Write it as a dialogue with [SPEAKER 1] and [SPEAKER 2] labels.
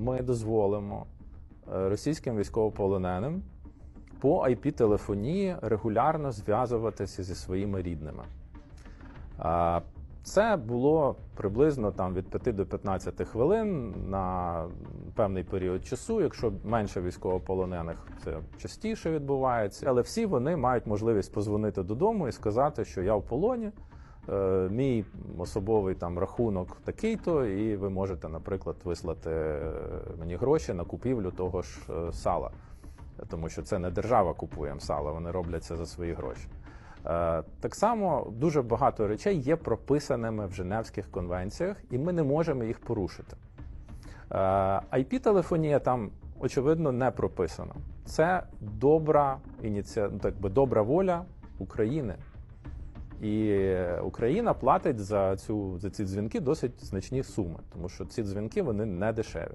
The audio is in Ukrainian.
[SPEAKER 1] Ми дозволимо е, російським військовополоненим по IP-телефонії регулярно зв'язуватися зі своїми рідними. А, Це було приблизно там від 5 до 15 хвилин на певний період часу. Якщо менше військовополонених, це частіше відбувається. Але всі вони мають можливість позвонити додому і сказати, що я в полоні. Е, Мій особовий там рахунок такий-то, і ви можете, наприклад, вислати е, мені гроші на купівлю того ж е, сала, тому що це не держава купує сало, вони роблять це за свої гроші. Так само дуже багато речей є прописаними в Женевських конвенціях, і ми не можемо їх порушити. Е, IP-телефонія там, очевидно, не прописана. Це добра ініція... ну, так би, добра воля України. І Україна платить за, цю, за ці дзвінки досить значні суми, тому що ці дзвінки вони не дешеві.